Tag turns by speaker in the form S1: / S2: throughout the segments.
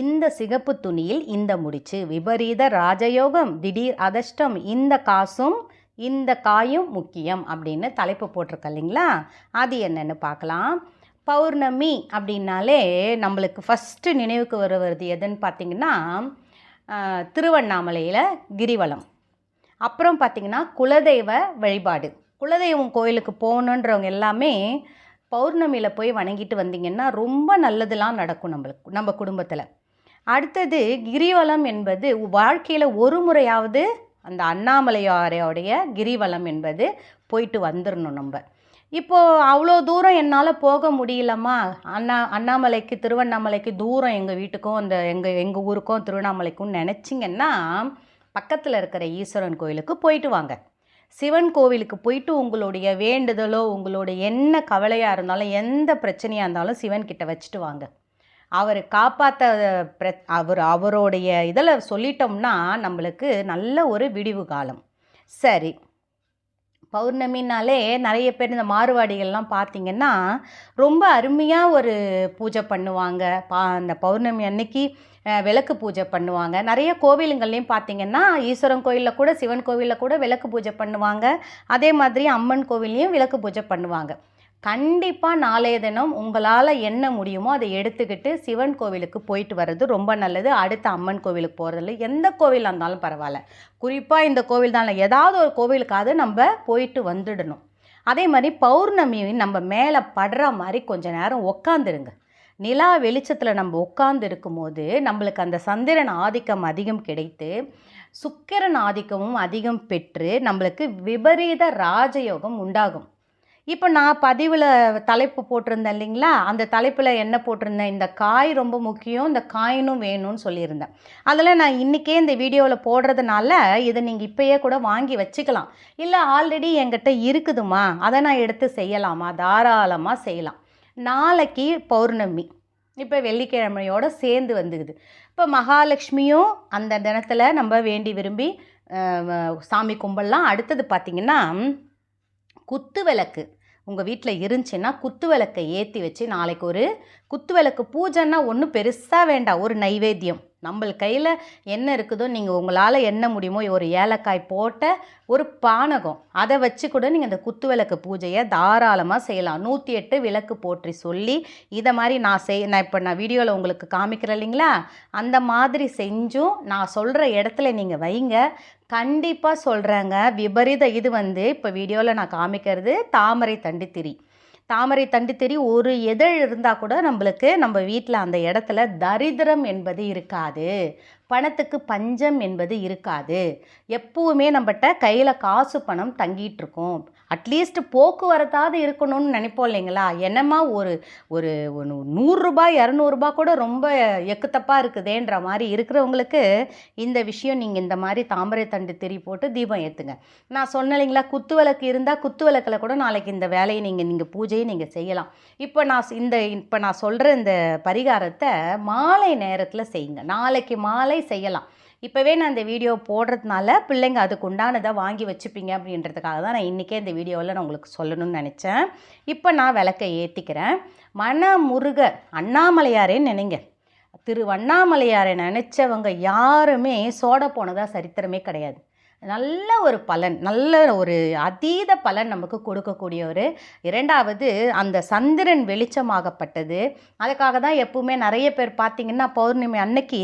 S1: இந்த சிகப்பு துணியில் இந்த முடிச்சு. விபரீத ராஜயோகம். திடீர் அதிர்ஷ்டம். இந்த காசும் இந்த காயும் முக்கியம் அப்படின்னு தலைப்பு போட்டிருக்க இல்லைங்களா? அது என்னென்னு பார்க்கலாம். பௌர்ணமி அப்படின்னாலே நம்மளுக்கு ஃபஸ்ட்டு நினைவுக்கு வருவது எதுன்னு பார்த்திங்கன்னா திருவண்ணாமலையில் கிரிவலம். அப்புறம் பார்த்திங்கன்னா குலதெய்வ வழிபாடு. குலதெய்வம் கோயிலுக்கு போகணுன்றவங்க எல்லாமே பௌர்ணமியில் போய் வணங்கிட்டு வந்தீங்கன்னா ரொம்ப நல்லதெல்லாம் நடக்கும் நம்மளுக்கு நம்ம குடும்பத்தில். அடுத்தது கிரிவலம் என்பது வாழ்க்கையில் ஒரு முறையாவது அந்த அண்ணாமலையாரையோடைய கிரிவலம் என்பது போயிட்டு வந்துடணும் நம்ம. இப்போது அவ்வளோ தூரம் என்னால் போக முடியலம்மா. அண்ணா அண்ணாமலைக்கு திருவண்ணாமலைக்கு தூரம் எங்கள் வீட்டுக்கும் அந்த எங்கள் எங்கள் ஊருக்கும் திருவண்ணாமலைக்கும் நினச்சிங்கன்னா பக்கத்தில் இருக்கிற ஈஸ்வரன் கோயிலுக்கு போயிட்டு வாங்க. சிவன் கோவிலுக்கு போயிட்டு உங்களுடைய வேண்டுதலோ உங்களுடைய என்ன கவலையாக இருந்தாலும் எந்த பிரச்சனையாக இருந்தாலும் சிவன் கிட்ட வச்சுட்டு வாங்க. அவர் காப்பாற்ற பிர அவர் அவருடைய இதில் சொல்லிட்டோம்னா நம்மளுக்கு நல்ல ஒரு விடிவு காலம். சரி. பௌர்ணமினாலே நிறைய பேர் இந்த மாறுவாடிகள்லாம் பார்த்திங்கன்னா ரொம்ப அருமையாக ஒரு பூஜை பண்ணுவாங்க. பா அந்த பௌர்ணமி அன்னைக்கு விளக்கு பூஜை பண்ணுவாங்க. நிறைய கோவிலுங்கள்லேயும் பார்த்திங்கன்னா ஈஸ்வரன் கோயிலில் கூட சிவன் கோவிலில் கூட விளக்கு பூஜை பண்ணுவாங்க. அதே மாதிரி அம்மன் கோவில்லையும் விளக்கு பூஜை பண்ணுவாங்க. கண்டிப்பாக நாளைய தினம் உங்களால் என்ன முடியுமோ அதை எடுத்துக்கிட்டு சிவன் கோவிலுக்கு போயிட்டு வர்றது ரொம்ப நல்லது. அடுத்த அம்மன் கோவிலுக்கு போகிறதில்ல எந்த கோவிலாக இருந்தாலும் பரவாயில்ல. குறிப்பாக இந்த கோவில் தான் ஏதாவது ஒரு கோவிலுக்காவது நம்ம போயிட்டு வந்துடணும். அதே மாதிரி பௌர்ணமி நம்ம மேலே படுற மாதிரி கொஞ்ச நேரம் உக்காந்துருங்க. நிலா வெளிச்சத்தில் நம்ம உட்கார்ந்து இருக்கும்போது நம்மளுக்கு அந்த சந்திரன் ஆதிக்கம் அதிகம் கிடைத்து சுக்கிரன் ஆதிக்கமும் அதிகம் பெற்று நம்மளுக்கு விபரீத ராஜயோகம் உண்டாகும். இப்போ நான் பதிவில் தலைப்பு போட்டிருந்தேன் இல்லைங்களா? அந்த தலைப்பில் என்ன போட்டிருந்தேன்? இந்த காய் ரொம்ப முக்கியம் இந்த காயினும் வேணும்னு சொல்லியிருந்தேன். அதில் நான் இன்றைக்கே இந்த வீடியோவில் போடுறதுனால இதை நீங்கள் இப்போயே கூட வாங்கி வச்சுக்கலாம். இல்லை ஆல்ரெடி என்கிட்ட இருக்குதுமா? அதை நான் எடுத்து செய்யலாமா? தாராளமாக செய்யலாம். நாளைக்கு பௌர்ணமி. இப்போ வெள்ளிக்கிழமையோட சேர்ந்து வந்துக்குது. இப்போ மகாலட்சுமியும் அந்த தினத்தில் நம்ம வேண்டி விரும்பி சாமி கும்பிடலாம் அடுத்தது பார்த்திங்கன்னா குத்து விளக்கு உங்கள் வீட்டில் இருந்துச்சுன்னா குத்து விளக்கை ஏற்றி வச்சு நாளைக்கு ஒரு குத்து விளக்கு பூஜைன்னா ஒன்றும் பெருசாக வேண்டாம். ஒரு நைவேத்தியம். நம்ம கையில் என்ன இருக்குதோ நீங்கள் உங்களால் என்ன முடியுமோ ஒரு ஏலக்காய் போட்ட ஒரு பானகம். அதை வச்சு கூட நீங்கள் அந்த குத்து விளக்கு பூஜையை தாராளமாக செய்யலாம். நூற்றி எட்டு விளக்கு போற்றி சொல்லி இதை மாதிரி நான் செய் நான் இப்போ நான் வீடியோவில் உங்களுக்கு காமிக்கிறேன் இல்லைங்களா? அந்த மாதிரி செஞ்சும் நான் சொல்கிற இடத்துல நீங்கள் வைங்க. கண்டிப்பாக சொல்கிறேங்க விபரீத இது வந்து இப்போ வீடியோவில் நான் காமிக்கிறது தாமரை தண்டித்திரி தாமரை தண்டித்திரி ஒரு எதழ் இருந்தால் கூட நம்மளுக்கு நம்ம வீட்டில் அந்த இடத்துல தரித்திரம் என்பது இருக்காது. பணத்துக்கு பஞ்சம் என்பது இருக்காது. எப்பவுமே நம்மகிட்ட கையில் காசு பணம் தங்கிட்டு இருக்கும். அட்லீஸ்ட் போக்குவரத்தாவது இருக்கணும்னு நினைப்போம் இல்லைங்களா? என்னம்மா ஒரு ஒரு நூறுரூபா இரநூறுபா கூட ரொம்ப எக்குத்தப்பாக இருக்குதேன்ற மாதிரி இருக்கிறவங்களுக்கு இந்த விஷயம் நீங்கள் இந்த மாதிரி தாமரை தண்டு திரி போட்டு தீபம் ஏற்றுங்க நான் சொன்னேன் இல்லைங்களா? குத்து விளக்கு இருந்தால் குத்து விளக்கில் கூட நாளைக்கு இந்த வேலையை நீங்கள் நீங்கள் பூஜையை நீங்கள் செய்யலாம். இப்போ நான் இந்த இப்போ நான் சொல்கிற இந்த பரிகாரத்தை மாலை நேரத்தில் செய்யுங்க. நாளைக்கு மாலை செய்யலாம். இப்போவே நான் இந்த வீடியோ போடுறதுனால பிள்ளைங்க அதுக்கு உண்டானதை வாங்கி வச்சுப்பீங்க அப்படின்றதுக்காக தான் நான் இன்றைக்கே இந்த வீடியோவில் நான் உங்களுக்கு சொல்லணும்னு நினச்சேன். இப்போ நான் விளக்கை ஏற்றிக்கிறேன் மன முருக அண்ணாமலையாரே நினைங்க. திரு அண்ணாமலையாரை நினச்சவங்க யாருமே சோட போனதாக சரித்திரமே கிடையாது. நல்ல ஒரு பலன் நல்ல ஒரு அதீத பலன் நமக்கு கொடுக்கக்கூடிய ஒரு இரண்டாவது அந்த சந்திரன் வெளிச்சமாகப்பட்டது. அதுக்காக தான் எப்பவுமே நிறைய பேர் பார்த்திங்கன்னா பௌர்ணமி அன்னைக்கு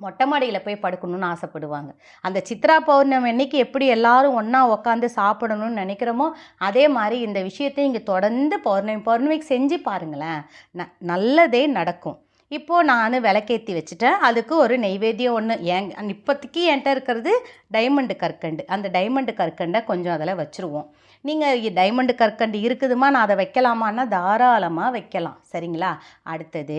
S1: மொட்டை மாடியில் போய் படுக்கணும்னு ஆசைப்படுவாங்க. அந்த சித்ரா பௌர்ணமி அன்னைக்கு எப்படி எல்லாரும் ஒன்றா உட்காந்து சாப்பிடணும்னு நினைக்கிறோமோ அதே மாதிரி இந்த விஷயத்தை இங்கே தொடர்ந்து பௌர்ணமி பௌர்ணமிக்கு செஞ்சு பாருங்களேன். ந நல்லதே நடக்கும். இப்போது நான் விளக்கேற்றி வச்சுட்டேன். அதுக்கு ஒரு நெய்வேத்தியம் ஒன்று ஏன் இப்போதைக்கு என்கிட்ட இருக்கிறது டைமண்டு கற்கண்டு. அந்த டைமண்டு கற்கண்டை கொஞ்சம் அதில் வச்சுருவோம். நீங்கள் டைமண்டு கற்கண்டு இருக்குதுமா? நான் அதை வைக்கலாமான்னா தாராளமாக வைக்கலாம். சரிங்களா? அடுத்தது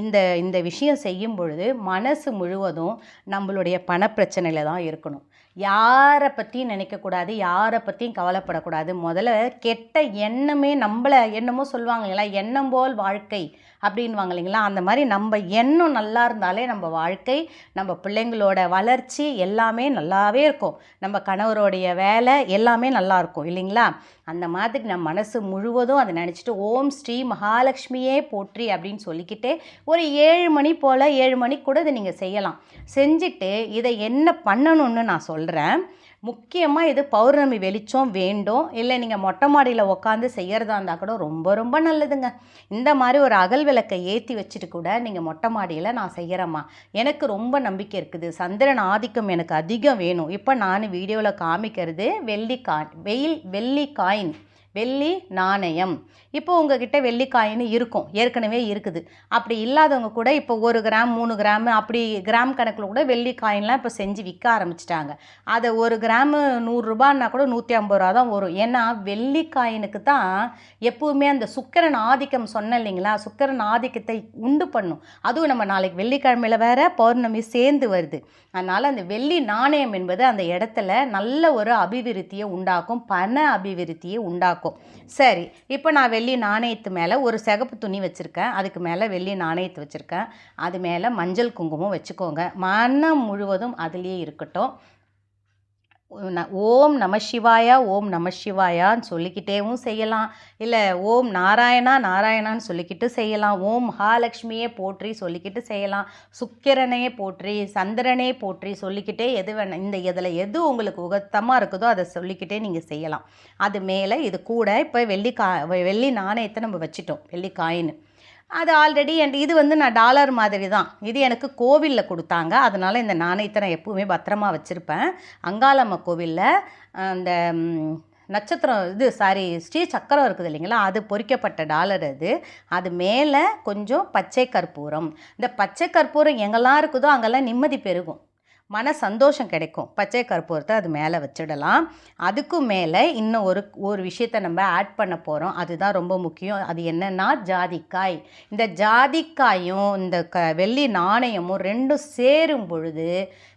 S1: இந்த இந்த விஷயம் செய்யும் பொழுது மனசு முழுவதும் நம்மளுடைய பணப்பிரச்சனையில் தான் இருக்கணும். யாரை பற்றியும் நினைக்கக்கூடாது யாரை பற்றியும் கவலைப்படக்கூடாது. முதல்ல கெட்ட எண்ணமே நம்மளை என்னமோ சொல்லுவாங்க இல்லைங்களா? எண்ணம் போல் வாழ்க்கை அப்படின்வாங்க இல்லைங்களா? அந்த மாதிரி நம்ம எண்ணம் நல்லா இருந்தாலே நம்ம வாழ்க்கை நம்ம பிள்ளைங்களோட வளர்ச்சி எல்லாமே நல்லாவே இருக்கும். நம்ம கணவருடைய வேலை எல்லாமே நல்லா இருக்கும் இல்லைங்களா? அந்த மாதிரி நம்ம மனசு முழுவதும் அதை நினச்சிட்டு ஓம் ஸ்ரீ மகாலட்சுமியே போற்றி அப்படின்னு சொல்லிக்கிட்டே ஒரு ஏழு மணி போல் ஏழு மணிக்கு கூட இதை நீங்கள் செய்யலாம். செஞ்சுட்டு இதை என்ன பண்ணணும்னு நான் சொல்கிறேன் சொல்கிறேன் முக்கியமாக இது பௌர்ணமி வெளிச்சம் வேண்டும் இல்லை நீங்கள் மொட்டை மாடியில் உட்காந்து செய்கிறதா இருந்தால் கூட ரொம்ப ரொம்ப நல்லதுங்க. இந்த மாதிரி ஒரு அகல் விளக்கை ஏற்றி வச்சுட்டு கூட நீங்கள் மொட்டை மாடியில் நான் செய்கிறேம்மா எனக்கு ரொம்ப நம்பிக்கை இருக்குது. சந்திரன் ஆதிக்கம் எனக்கு அதிகம் வேணும். இப்போ நான் வீடியோவில் காமிக்கிறது வெள்ளி காயின் வெயில் வெள்ளி காயின். வெள்ளி நாணயம். இப்போ உங்ககிட்ட வெள்ளி காயின் இருக்கும். ஏற்கனவே இருக்குது. அப்படி இல்லாதவங்க கூட இப்போ ஒரு கிராம் மூணு கிராம் அப்படி கிராம் கணக்கில் கூட வெள்ளி காயின்லாம் இப்போ செஞ்சு விற்க ஆரம்பிச்சிட்டாங்க. அதை ஒரு கிராமு நூறுரூபான்னா கூட நூற்றி ஐம்பது ரூபா தான் வரும். ஏன்னா வெள்ளி காயினுக்கு தான் எப்பவுமே அந்த சுக்கிரன் ஆதிக்கம் சொன்னேன் இல்லைங்களா? சுக்கிரன் ஆதிக்கத்தை உண்டு பண்ணும். அதுவும் நம்ம நாளைக்கு வெள்ளிக்கிழமையில் வேற பௌர்ணமி சேர்ந்து வருது. அதனால் அந்த வெள்ளி நாணயம் என்பது அந்த இடத்துல நல்ல ஒரு அபிவிருத்தியை உண்டாக்கும் பண அபிவிருத்தியை உண்டாக்கும். சரி இப்போ நான் வெள்ளி நாணயத்து மேலே ஒரு சிகப்பு துணி வச்சுருக்கேன். அதுக்கு மேலே வெள்ளி நாணயத்தை வச்சுருக்கேன். அது மேலே மஞ்சள் குங்குமம் வச்சுக்கோங்க. மனம் முழுவதும் அதுலேயே இருக்கட்டும். ஓம் நம சிவாயா ஓம் நம சிவாயான்னு சொல்லிக்கிட்டேவும் செய்யலாம். இல்லை ஓம் நாராயணா நாராயணான்னு சொல்லிக்கிட்டு செய்யலாம். ஓம் மகாலட்சுமியே போற்றி சொல்லிக்கிட்டு செய்யலாம். சுக்கிரனையே போற்றி சந்திரனே போற்றி சொல்லிக்கிட்டே எது வேணும் இந்த இதில் எது உங்களுக்கு உகத்தமாக இருக்குதோ அதை சொல்லிக்கிட்டே நீங்கள் செய்யலாம். அது மேலே இது கூட இப்போ வெள்ளி கா வெள்ளி நாணயத்தை நம்ம வச்சுட்டோம். வெள்ளி காயின் அது ஆல்ரெடி என் இது வந்து நான் டாலர் மாதிரி தான் இது எனக்கு கோவிலில் கொடுத்தாங்க. அதனால் இந்த நாணயத்தை நான் எப்போவுமே பத்திரமா வச்சுருப்பேன். அங்காளம்ம கோவிலில் அந்த நட்சத்திரம் இது சாரி ஸ்ரீ சக்கரம் இருக்குது இல்லைங்களா? அது பொறிக்கப்பட்ட டாலர் அது. அது மேலே கொஞ்சம் பச்சை கற்பூரம். இந்த பச்சை கற்பூரம் எங்கெல்லாம் இருக்குதோ அங்கெல்லாம் நிம்மதி பெருகும். மன சந்தோஷம் கிடைக்கும். பச்சை கற்பூரத்தை அது மேலே வச்சிடலாம். அதுக்கும் மேலே இன்னும் ஒரு ஒரு விஷயத்தை நம்ம ஆட் பண்ண போகிறோம் அதுதான் ரொம்ப முக்கியம். அது என்னென்னா ஜாதிக்காய். இந்த ஜாதிக்காயும் இந்த க வெள்ளி நாணயமும் ரெண்டும் சேரும் பொழுது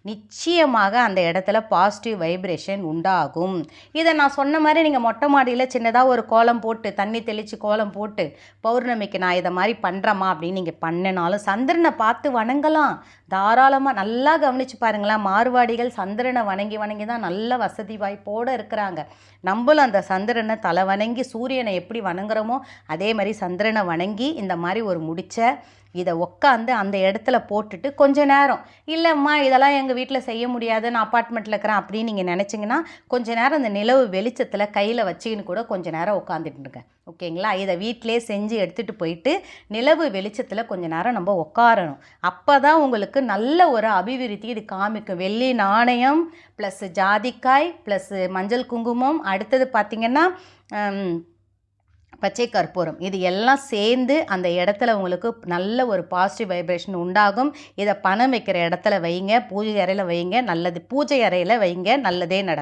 S1: நிச்சயமாக அந்த இடத்துல பாசிட்டிவ் வைப்ரேஷன் உண்டாகும். இதை நான் சொன்ன மாதிரி நீங்கள் மொட்டை மாடியில் சின்னதாக ஒரு கோலம் போட்டு தண்ணி தெளித்து கோலம் போட்டு பௌர்ணமிக்கு நான் இதை மாதிரி பண்ணுறேம்மா அப்படின்னு நீங்கள் பண்ணினாலும் சந்திரனை பார்த்து வணங்கலாம். தாராளமாக நல்லா கவனிச்சு பாருங்களேன் மார்வாடிகள் சந்திரனை வணங்கி வணங்கி தான் நல்ல வசதி வாய்ப்போடு இருக்கிறாங்க. நம்மளும் அந்த சந்திரனை தலை வணங்கி சூரியனை எப்படி வணங்குறோமோ அதே மாதிரி சந்திரனை வணங்கி இந்த மாதிரி ஒரு முடிச்ச இதை உக்காந்து அந்த இடத்துல போட்டுட்டு கொஞ்ச நேரம் இல்லைம்மா இதெல்லாம் எங்கள் வீட்டில் செய்ய முடியாது நான் அப்பார்ட்மெண்ட்டில் இருக்கிறேன் அப்படின்னு நீங்கள் நினச்சிங்கன்னா கொஞ்ச நேரம் அந்த நிலவு வெளிச்சத்தில் கையில் வச்சுக்கின்னு கூட கொஞ்ச நேரம் உட்காந்துட்டுருங்க ஓகேங்களா? இதை வீட்டிலே செஞ்சு எடுத்துகிட்டு போயிட்டு நிலவு வெளிச்சத்தில் கொஞ்ச நேரம் நம்ம உட்காரணும் அப்போ தான் உங்களுக்கு நல்ல ஒரு அபிவிருத்தி இது காமிக்கும். வெள்ளி நாணயம் ப்ளஸ் ஜாதிக்காய் ப்ளஸ் மஞ்சள் குங்குமம் அடுத்தது பார்த்திங்கன்னா பச்சை கற்பூரம். இது எல்லாம் சேர்ந்து அந்த இடத்துல உங்களுக்கு நல்ல ஒரு பாசிட்டிவ் வைப்ரேஷன் உண்டாகும். இதை பணம் வைக்கிற இடத்துல வைங்க. பூஜை அறையில் வைங்க. நல்லது. பூஜை அறையில் வைங்க. நல்லதே நடக்கும்.